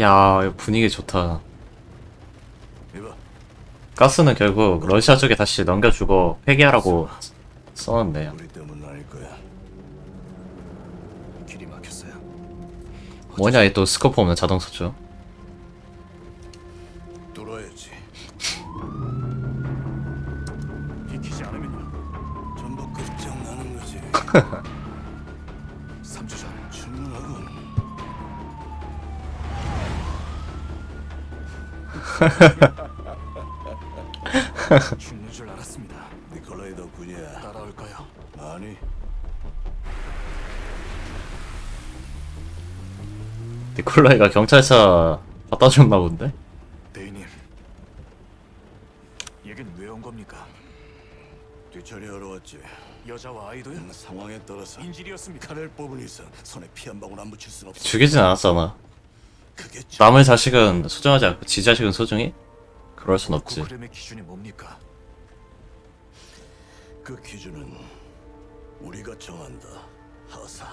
야 분위기 좋다. 가스는 결국 러시아 쪽에 다시 넘겨주고 폐기하라고 써놨네요. 뭐냐 이 또 스코프 없는 자동차죠 죽는 줄 알았습니다. 니콜라이 덕분이야. 따라올까요? 아니, 니콜라이가 경찰차 갖다 줬나 본데? 대인님. 얘긴 왜 온 겁니까? 뒤처리하러 왔지. 여자와 아이도요? 음, 상황에 따라서 인질이었습니까? 칼을 뽑은 이상 손에 피 한 방울 안 묻힐 순 없어. 죽이진 않았잖아 남의 자식은 소중하지 않고 지 자식은 소중히? 그럴 순 없지 고크렘의 기준이 뭡니까? 그 기준은 우리가 정한다. 하사.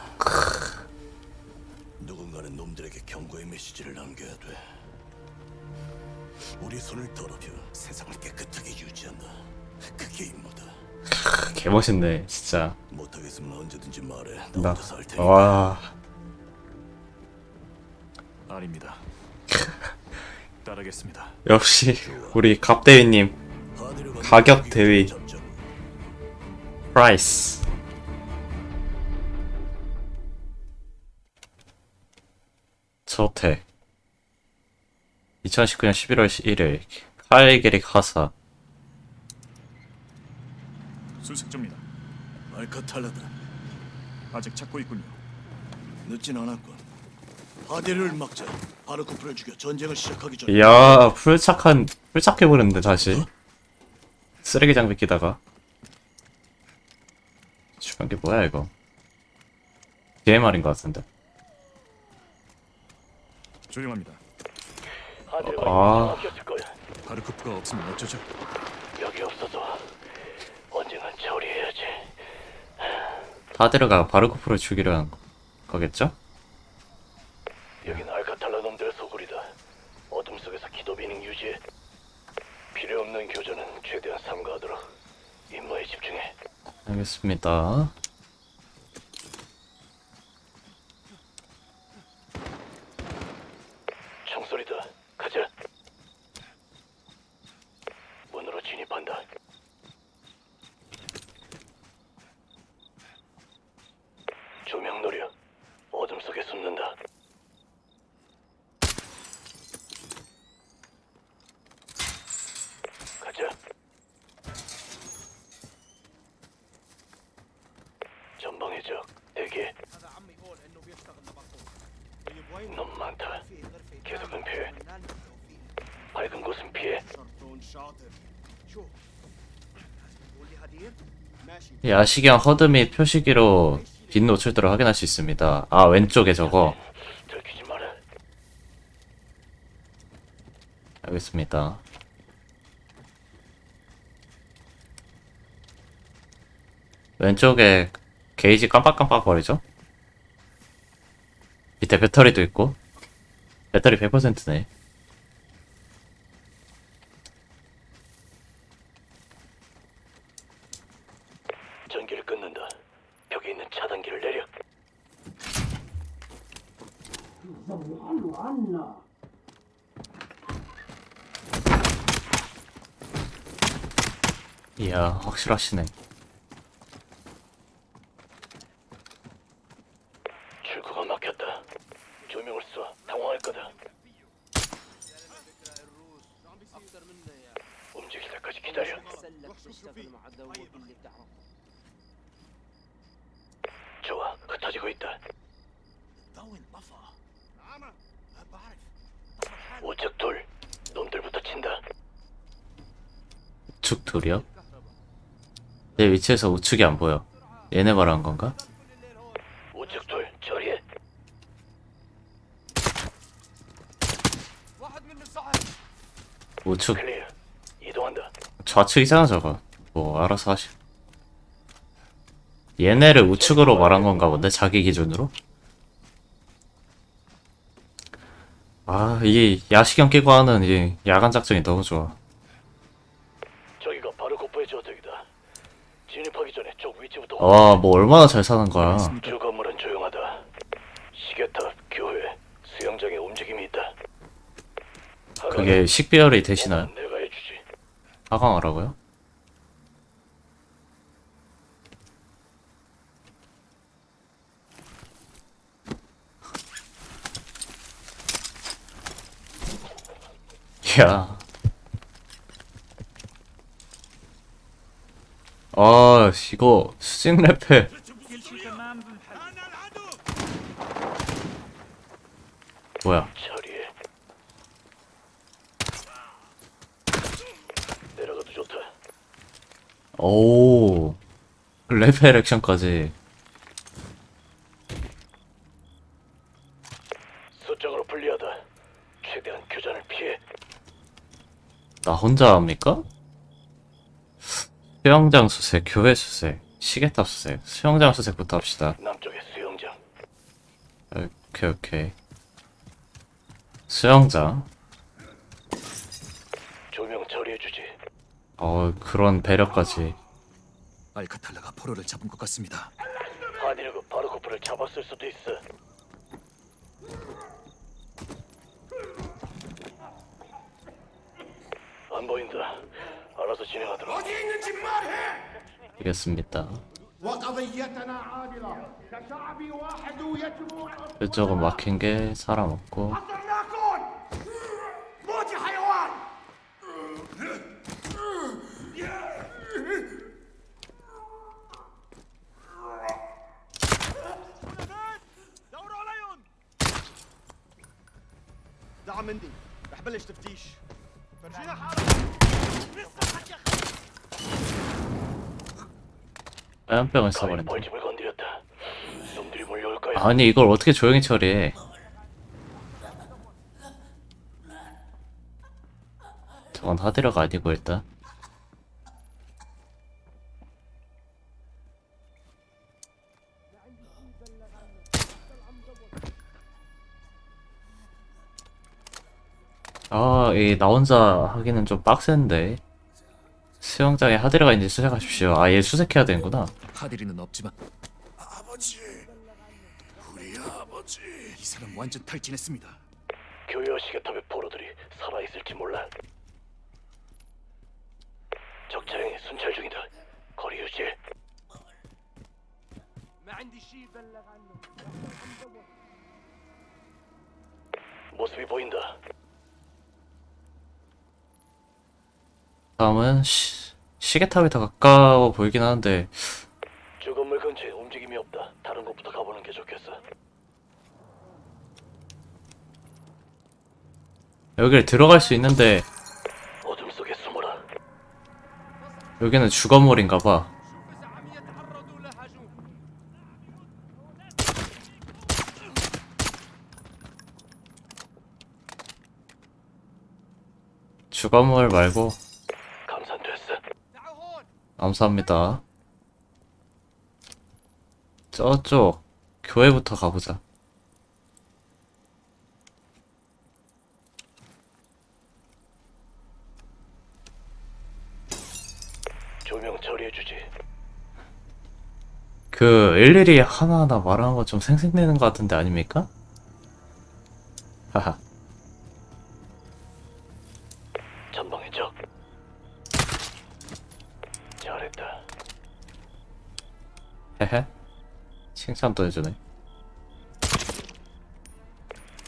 누군가는 놈들에게 경고의 메시지를 남겨야 돼. 우리 손을 더럽혀 세상을 깨끗하게 유지한다. 그게 임무다. 개 멋있네 진짜 못하겠으면 언제든지 말해. 나나 혼자서 할 테니까. 와 아닙니다. 따르겠습니다. 역시 우리 갑 대위님 파디르가 가격 대위. 프라이스 저택 2019년 11월 1일 칼게릭 하사 수색조입니다. 알카탈라다. 아직 찾고 있군요. 늦진 않았군. 파디르를 막자. 바르코프를 죽여 전쟁을 시작하기 전에. 이야 풀착한 풀착해버렸는데 다시 쓰레기 장비 끼다가 중요한 게 뭐야 이거 DMR인 것 같은데 조용합니다. 아 바뀌었을 거야. 바르코프가 없으면 어쩌죠? 여기 없어서 언젠간 처리해야지. 타데르가 바르코프를 죽이려 한 거- 거겠죠? 여긴 알카탈라 놈들의 소굴이다. 어둠 속에서 기도 비닝 유지해. 필요 없는 교전은 최대한 삼가하도록 임무에 집중해. 알겠습니다 총소리다. 가자. 문으로 진입한다. 조명 노려. 어둠 속에 숨는다. 가자. 전방의 적 대기. 너무 많다. 계속 은폐해. 밝은 곳은 피해. 야시경 허드 및 표시기로 빈 노출도를 확인할 수 있습니다 아 왼쪽에 저거 들키지 마라. 알겠습니다 왼쪽에 게이지 깜빡깜빡 거리죠? 밑에 배터리도 있고 배터리 100%네 전기를 끊는다. 벽에 있는 차단기를 내려. 이야 확실하시네 출구가 막혔다. 조명을 쏴. 당황할 거다. 움직일 때까지 기다려. 좋아. 흩어지고 있다. 우측 둘. 놈들부터 친다. 우측 둘이요? 내 위치에서 우측이 안 보여 얘네 말하는 건가? 우측 둘. 처리해. 우측 클리어. 이동한다. 좌측이잖아 저거 뭐 알아서 하시 얘네를 우측으로 말한 건가 본데 자기 기준으로 아, 이게 야시경 끼고 하는 이 야간 작전이 너무 좋아. 진입하기 전에 쪽 위치부터 와, 뭐 얼마나 잘 사는 거야. 주 건물은 조용하다. 시계탑, 교회, 수영장에 움직임이 있다. 그게 식비열이 되시나요? 하강은 내가 해주지. 하강하라고요? 야. 아, 이거 수직 래페. 뭐야? 처리해. 내려가도 좋다. 오. 레펠 액션까지. 수적으로 불리하다. 최대한 교전을 피해. 나 혼자 합니까? 수영장 수색, 교회 수색, 시계탑 수색, 수영장 수색부터 합시다. 남쪽에 수영장. 오케이, 오케이. 수영장. 조명 처리해주지. 어, 그런 배려까지. 알카탈라가 포로를 잡은 것 같습니다. 하디르그 바르코프를 잡았을 수도 있어. 안 보인다. 알아서 진행하도록. 어디 있는지 말해. 그랬습니다. 그쪽은 막힌 게 사람 없고 땀병을 써버렸다 거야. 아니 이걸 어떻게 조용히 처리해 저건 하드라가 아니고 일단 아, 이 나 혼자 하기는 좀 빡센데. 수영장에 하드라가 있는지 수색하십시오. 아예 수색해야 되는구나. 하대리는 없지만 아버지, 우리 아버지. 이 사람 완전 탈진했습니다. 교여 시계탑의 포로들이 살아있을지 몰라. 적장이 순찰 중이다. 거리 유지. 모습이 보인다. 다음은 시계탑이 더 가까워 보이긴 하는데 여기를 들어갈 수 있는데 어둠 속에 숨어라. 여기는 주거물인가봐 주거물 말고 감산됐어. 감사합니다 저쪽 교회부터 가보자 그 일일이 하나하나 말하는 거 좀 생색내는 것 같은데 아닙니까? 하하. 전방의 적. 잘했다. 헤헤. 칭찬도 해주네.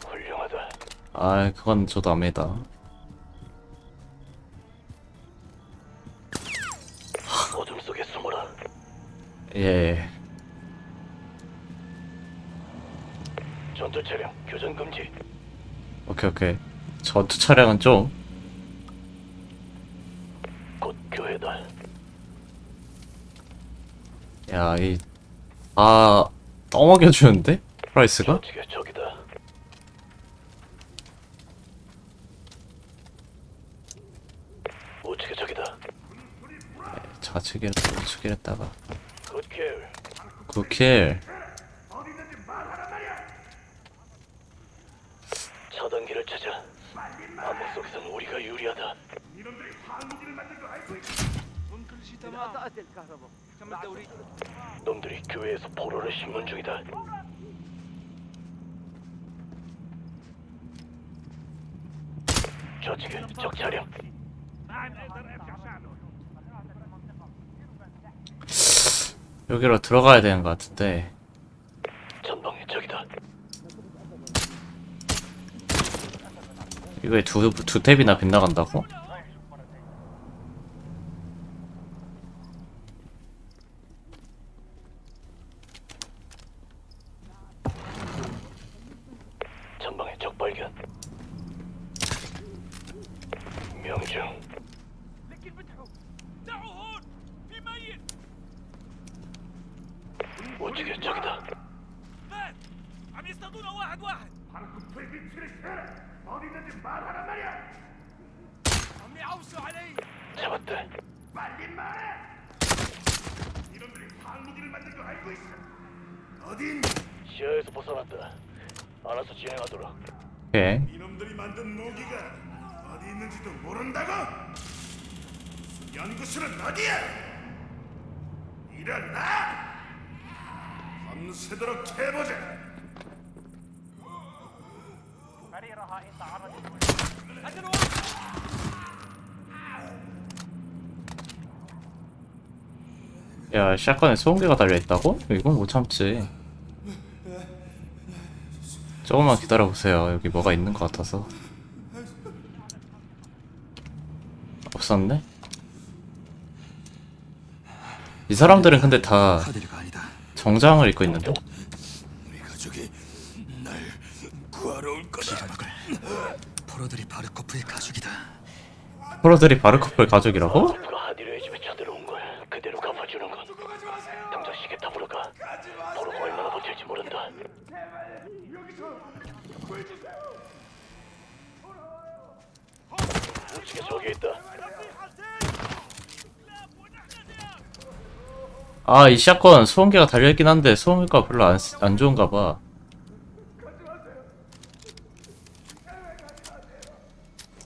훌륭하다. 아, 그건 저도 압니다. 어둠 속에 숨어라. 예. 전투 차량 교전 금지. 오케이, 오케이. 전투 차량은 좀, 곧 교회다. 야, 이, 아, 떠먹여주는데? 프라이스가? 좌측에 적이다. 우측에 적이다. 우측이랬다가. 굿킬. 굿킬. 놈들이 교회에서 포로를 심문 중이다. 저측에 적 차량. 여기로 들어가야 되는 것 같은데 전방에 적이다. 이거에 두, 두 탭이나 빗나간다고? 전방에 적 발견. 명중. 우측에 적이다. عم يصطادونا واحد واحد عم يعوسوا علي 잡았다. 시야에서 벗어났다. 알아서 진행하도록. 오케이 이놈들이 만든 무기가 어디 있는지도 모른다고? 연구실은 어디야? 일어나! 밤새도록 해보자. 야 샷건에 소음기가 달려있다고? 이건 못 참지 조금만 기다려보세요 여기 뭐가 있는 것 같아서 없었네? 이 사람들은 근데 다. 정장을 입고 있는데? 우리 가족이 날 구하러 올 거다. 포로들이 바르코프의 가족이다. 프로들이 바르코프의 가족이라고? 우측에 적이 있다. 아 이 샷건 소음기가 달려있긴 한데 소음기가 별로 안, 쓰- 안 좋은가 봐.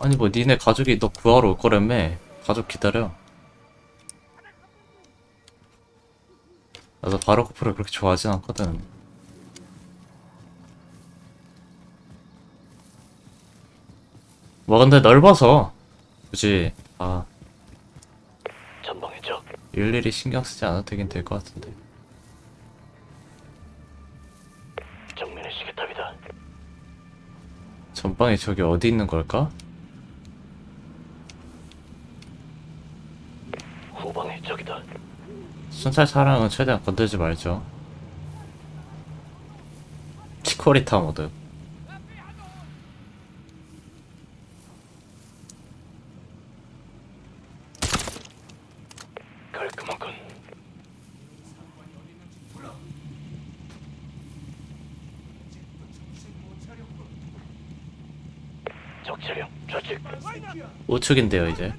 아니 뭐 니네 가족이 너 구하러 올 거라며? 가족 기다려. 나도 바르코프를 그렇게 좋아하진 않거든. 뭐 근데 넓어서 굳이 아 전방에 적. 일일이 신경 쓰지 않아도 되긴 될 것 같은데 정면에 시계탑이다. 전방에 저기 어디 있는 걸까? 후방에 적이다. 순찰 차량은 최대한 건들지 말죠. 치코리타 모드. 깔끔하군. 적 차량 좌측. 저축인데요 이제.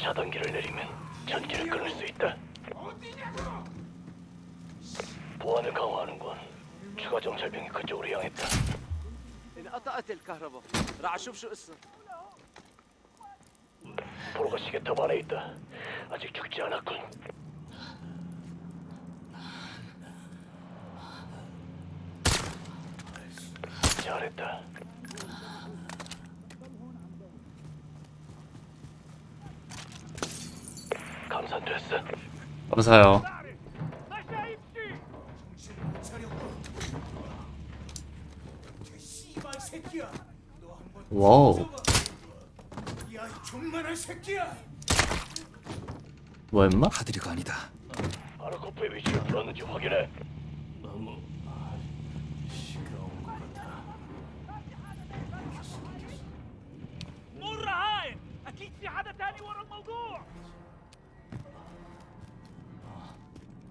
차단기를 내리면 전기를 끊을 수 있다. 보안을 강화하는 건 추가 정찰병이 그쪽으로 향했다. 보로가 시계탑 안에 있다. 아직 죽지 않았군. 잘했다. 감산됐어. 한번 와우. 야, 존만한 새끼야. 뭐 임마? 하데르가 아니다. 아르코프의 위치를 들었는지 확인해.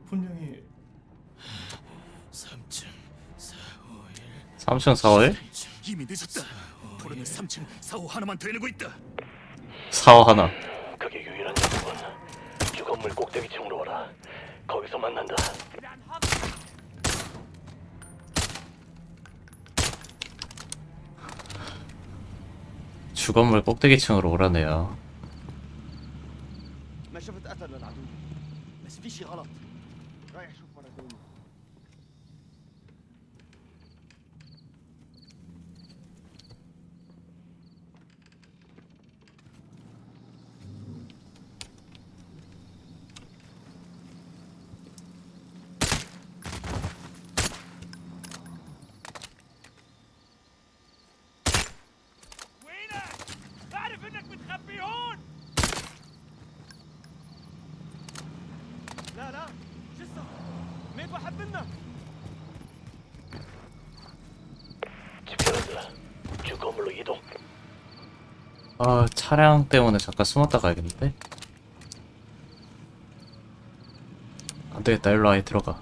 분명히 3층 4월? 이미 늦었다. 포로는 3층 4호 하나만 되누고 있다. 4호 하나. 그게 유일한 정보군. 주건물 꼭대기층으로 와라. 거기서 만난다. 주건물 꼭대기층으로 오라네요. قتل للعدو بس في شي غلط. 건물로 이동. 아 차량 때문에 잠깐 숨었다 가야겠는데? 안되겠다 일로 아예 들어가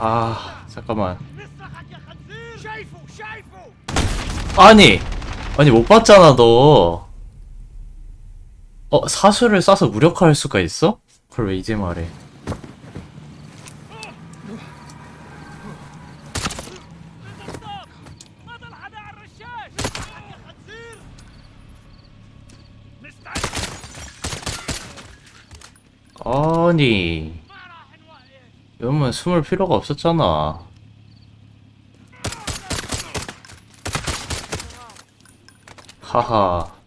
아 잠깐만 아니 아니 못 봤잖아 너 어 사수를 쏴서 무력화할 수가 있어? 그걸 왜 이제 말해? 아니 이러면 숨을 필요가 없었잖아. 하하.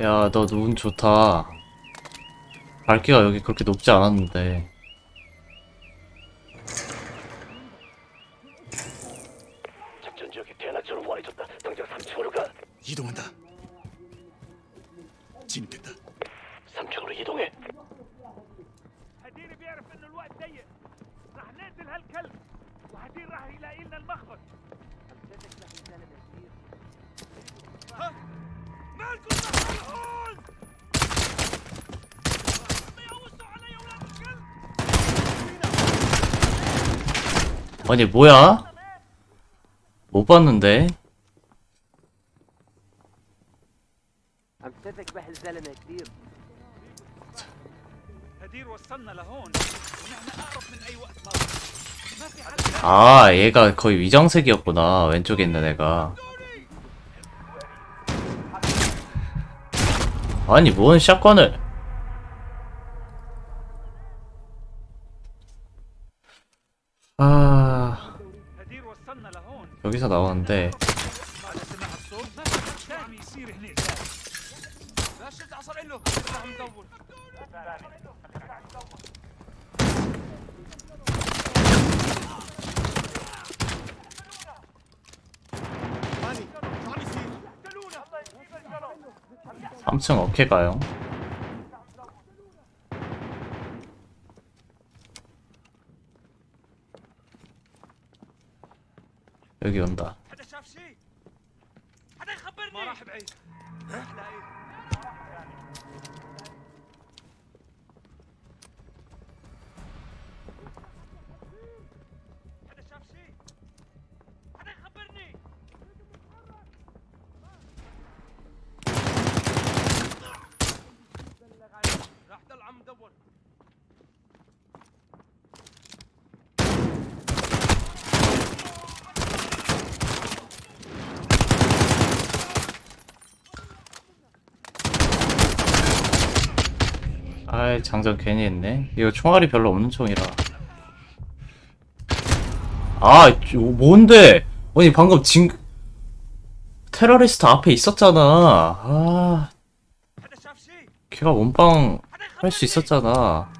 야 너 눈 좋다 밝기가 여기 그렇게 높지 않았는데 작전 지역이 대낮처럼 와 있었다. 당장 3층으로 가. 이동한다. 진입했다. 3층으로 이동해. هدير بيعرف انه الوقت ضيق راح نقتل هالكلب وهدير راح يلاقي لنا المخبز ها؟ مالكم هون ما يقوصوا علي اولاد الكلب 아니 뭐야? 못 봤는데 عم تذبح الزلمه كثير هدير وصلنا لهون ونحن اقرب من اي وقت مضى ما في حدا 아 얘가 거의 위정색이었구나 왼쪽에 있는 애가 아니 뭔 샷건을. 아. 여기서 나오는데. 3층 어케 가요? 여기 온다 아이 장전 괜히 했네. 이거 총알이 별로 없는 총이라. 아 뭔데? 아니 방금 진 테러리스트 앞에 있었잖아. 아. 걔가 원빵 할 수 있었잖아.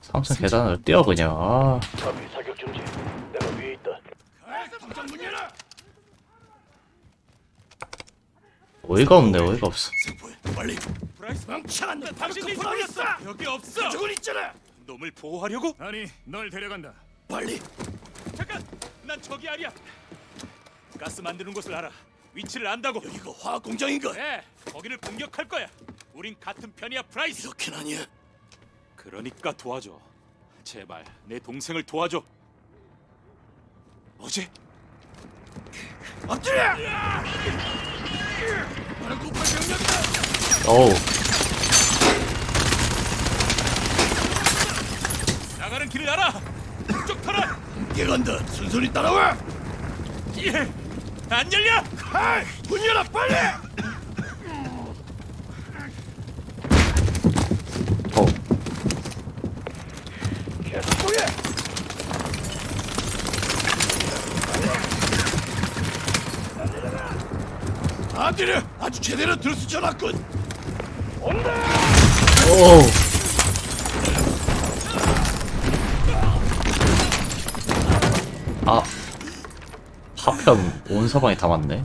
삼층 계단을 뛰어 그냥. 아. 어. 어이가 없네 어이가 없어. 빨리. 브라이스 망치한다. 당신이 그 여기 없어 저건 있잖아. 놈을 보호하려고? 아니 널 데려간다 빨리. 잠깐 난 저기 아니야 가스 만드는 곳을 알아 위치를 안다고. 여기가 화학 공장인가? 네, 거기를 공격할 거야. 우린 같은 편이야, 프라이스. 이렇게는 아니야. 그러니까 도와줘. 제발 내 동생을 도와줘. 어제 엎드려! 어우 나가는 길을 알아. 쭉 털어. 함께 간다. 순순히 따라와. 예. 안 열려. 문 열어 빨리. 어 계속 보여. 아들이 아주 제대로 들쑤쳐놨군. 오우 아 파편 온 서방에 다 맞네.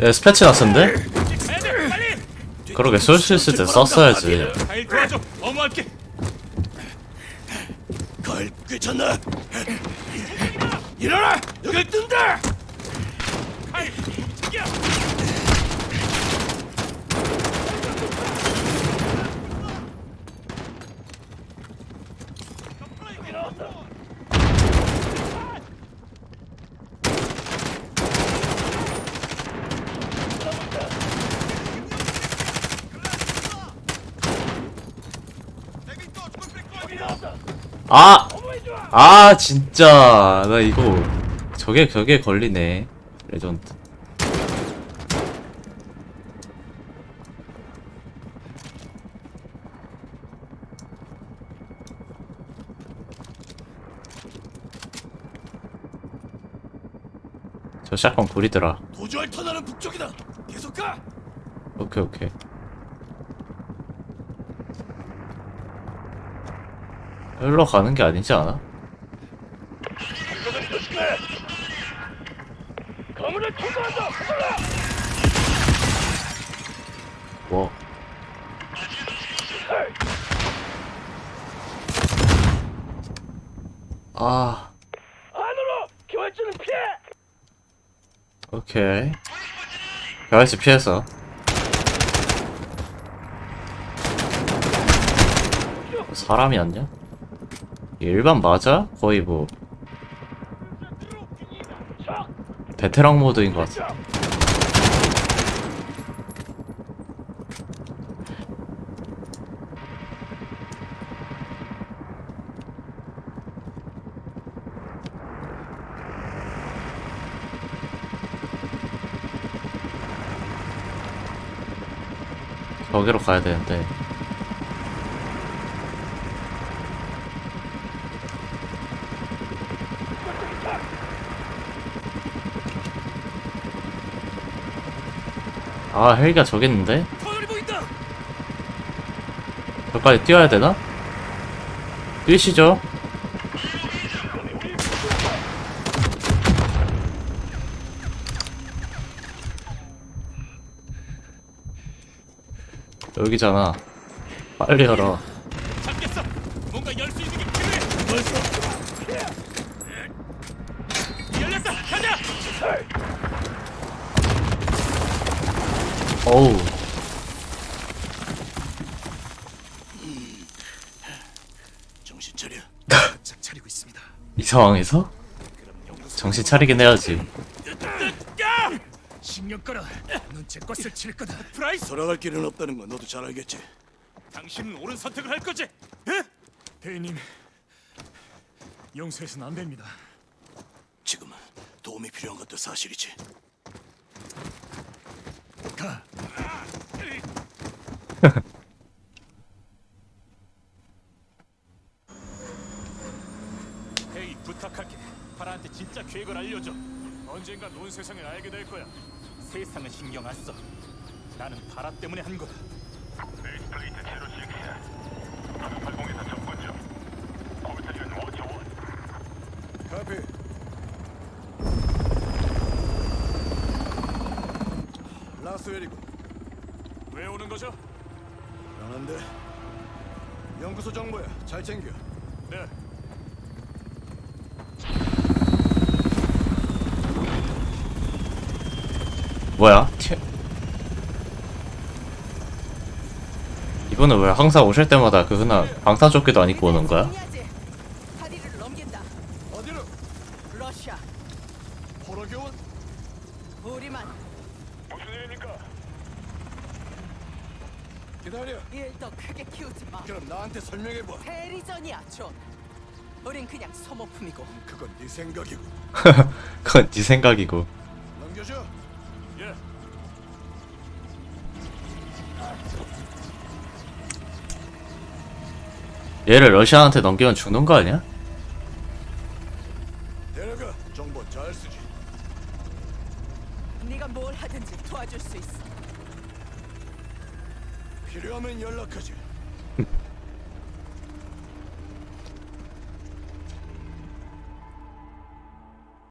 야 스패치 났었는데? 그러게 쏠수 있을 때 썼어야지. 가을 괜찮나? 일어나! 여기 뜬다! 움직여. 아! 아 진짜 나 이거 저게 저게 걸리네 레전드 저 샷건 구리더라 도주할 터널은 북쪽이다. 계속 가. 오케이 오케이 여기로 가는 게 아니지 않아? 뭐 아, 안으로 교환주는 피해. 오케이. 가이스 피했어. 사람이 아니야? 일반 맞아? 거의 뭐 베테랑 모드인 것 같아. 저기로 가야 되는데. 아, 헬기가 저기 있는데? 터널이 보인다. 저까지 뛰어야 되나? 뛰시죠. 여기잖아. 빨리 열어. 잡겠어. 뭔가 열수 있는 게 필요해. 벌써. 열렸다. 가자. 어우. 정신 차려. 짝 차리고 있습니다. 이 상황에서? 정신 차리긴 해야지. 야! 신경 꺼라. 넌제 것을 칠 거다. 프라이스. 돌아갈 길은 없다는 건 너도 잘 알겠지. 당신은 옳은 선택을 할 거지. 에? 대인님, 용서해서는 안 됩니다. 지금은 도움이 필요한 것도 사실이지. 가. 헤이 부탁할게. 파라한테 진짜 계획을 알려줘. 언젠가 온 세상을 알게 될 거야. 세상은 신경 안 써. 나는 파라 때문에 한 거야. 베이스플레이트 제로 6이야. 80에서 접근 중. 볼트준 워처 원. 카피. 라스 웨리고. 왜 오는 거죠? 뭔데? 연구소 정보야. 잘 챙겨. 네. 뭐야? 튀... 이분은 왜 항상 오실 때마다 그 흔한 방탄조끼도 안 입고 오는 거야? 다리를 넘긴다. 어디로? 러시아, 포로교원? 우리만 무슨 일입니까? 기다려. 일더 크게 키우지 마. 그럼 나한테 설명해 봐. 대리전이야, 존. 우린 그냥 소모품이고 그건 네 생각이고. 그건 네 생각이고 넘겨줘. 얘를 러시아한테 넘기면 죽는 거 아니야? 내려가. 정보 잘 쓰지. 네가 뭘 하든지 도와줄 수 있어. 필요하면 연락하지.